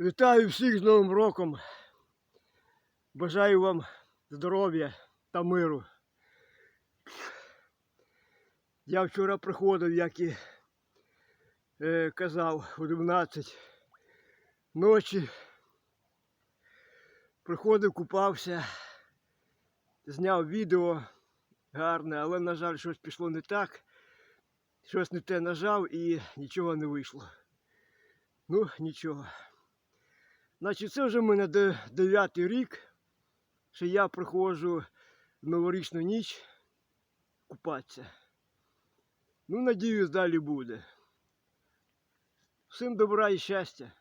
Вітаю всіх з Новим роком. Бажаю вам здоров'я та миру. Я вчора приходив, як і е, казав, о 12 ночі. Приходив, купався, зняв відео гарне, але, на жаль, щось пішло не так. Щось не те нажав і нічого не вийшло. Ну, нічого. Значить, це вже в мене де- дев'ятий рік, що я приходжу в новорічну ніч купатися. Ну, надіюсь, далі буде. Всім добра і щастя.